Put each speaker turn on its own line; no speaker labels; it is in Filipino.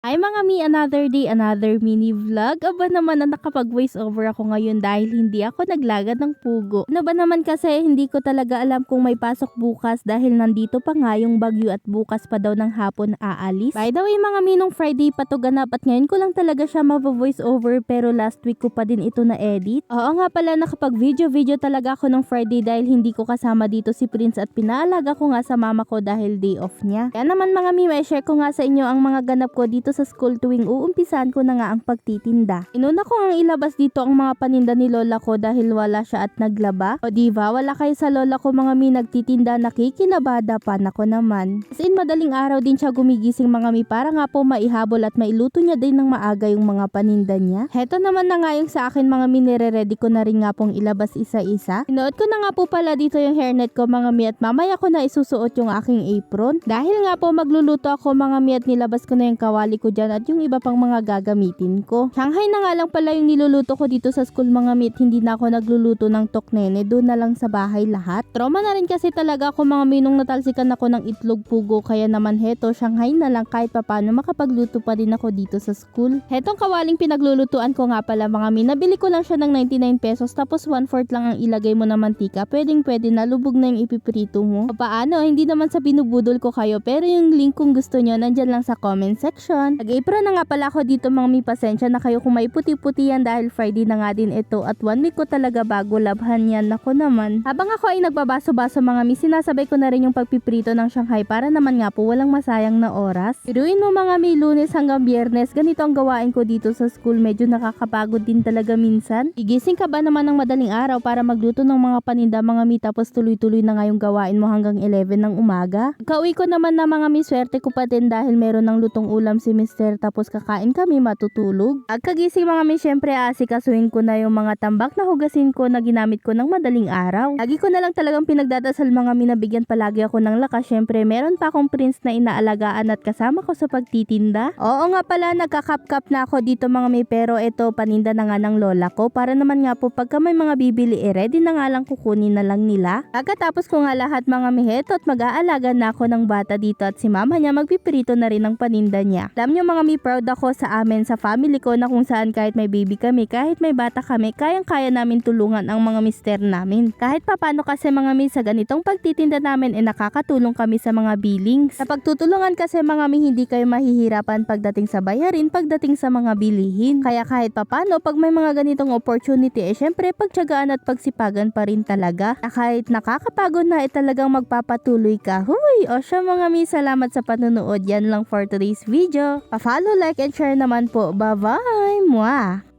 Ay mga mi, another day, another mini vlog. Aba naman na nakapag voice over ako ngayon dahil hindi ako naglagad ng pugo. Ano ba naman kasi hindi ko talaga alam kung may pasok bukas dahil nandito pa nga yung bagyo at bukas pa daw ng hapon aalis. By the way mga mi, nung Friday pa to ganap at ngayon ko lang talaga siya mavo-voice over pero last week ko pa din ito na edit. Oo nga pala nakapag video video talaga ako nung Friday dahil hindi ko kasama dito si Prince at pinaalaga ko nga sa mama ko dahil day off niya. Kaya naman mga mi, may share ko nga sa inyo ang mga ganap ko dito sa school tuwing uumpisan ko na nga ang pagtitinda. Inuna ko ang ilabas dito ang mga paninda ni lola ko dahil wala siya at naglaba. O diva, wala kayo sa lola ko mga mi nagtitinda nakikilabada pa nako naman. As in madaling araw din siya gumigising mga mi para nga po maihabol at mailuto niya din ng maaga yung mga paninda niya. Heto naman na nga yung sa akin mga mi nire-ready ko na rin nga pong ilabas isa-isa. Inuot ko na nga po pala dito yung hairnet ko mga mi at mamaya ko na isusuot yung aking apron. Dahil nga po magluluto ako mga mi at nilabas ko na yung kawali ko dyan at yung iba pang mga gagamitin ko. Shanghai na nga lang pala yung niluluto ko dito sa school mga mi at hindi na ako nagluluto ng toknene. Doon na lang sa bahay lahat. Trauma na rin kasi talaga ako mga mi nung natalsikan ako ng itlog pugo kaya naman heto Shanghai na lang kahit papano makapagluto pa din ako dito sa school. Hetong kawaling pinaglulutuan ko nga pala mga mi. Nabili ko lang siya ng 99 pesos tapos 1 fourth lang ang ilagay mo na mantika. Pwedeng pwede na lubog na yung ipiprito mo. O paano, hindi naman sa binubudol ko kayo pero yung link kung gusto nyo nandyan lang sa comment section. Nag-apron na nga pala ako dito mga mi pasensya na kayo kung may puti-puti yan dahil Friday na nga din ito at one week ko talaga bago labhan yan. Nako naman. Habang ako ay nagbabaso-baso mga mi, sinasabay ko na rin yung pagpiprito ng Shanghai para naman nga po walang masayang na oras. Piruin mo mga mi lunes hanggang biyernes, ganito ang gawain ko dito sa school. Medyo nakakapagod din talaga minsan. Igising ka ba naman ng madaling araw para magluto ng mga paninda mga mi tapos tuloy-tuloy na nga yung gawain mo hanggang 11 ng umaga? Kauwi ko naman na mga mi, swerte ko pa din dahil meron ng lutong ulam si Mister tapos kakain kami matutulog. Pagkagising mga mi, syempre asikasuhin ko na yung mga tambak na hugasin ko na ginamit ko ng madaling araw. Lagi ko na lang talagang pinagdadasal mga mi na bigyan palagi ako ng lakas. Syempre meron pa akong prince na inaalagaan at kasama ko sa pagtitinda. Oo nga pala, nagkakap-kap na ako dito mga mi pero ito paninda na nga ng lola ko para naman nga po pagka may mga bibili eh ready na nga lang kukunin na lang nila. Pagkatapos ko nga lahat mga miheto at mag-aalaga na ako ng bata dito at si mama niya magpiprito na rin ng paninda niya. Alam niyo mga mi proud ako sa amin sa family ko na kung saan kahit may baby kami, kahit may bata kami, kayang-kaya namin tulungan ang mga mister namin. Kahit papano kasi mga mi sa ganitong pagtitinda namin eh nakakatulong kami sa mga billings. Sa pagtutulungan kasi mga mi hindi kayo mahihirapan pagdating sa bayarin, pagdating sa mga bilihin. Kaya kahit papano pag may mga ganitong opportunity eh syempre pagtyagaan at pagsipagan pa rin talaga. Na kahit nakakapagod na eh talagang magpapatuloy ka. Huy! O siya mga mi, salamat sa panonood. Yan lang for today's video. Pa-follow, like, and share naman po. Bye-bye! Mwah!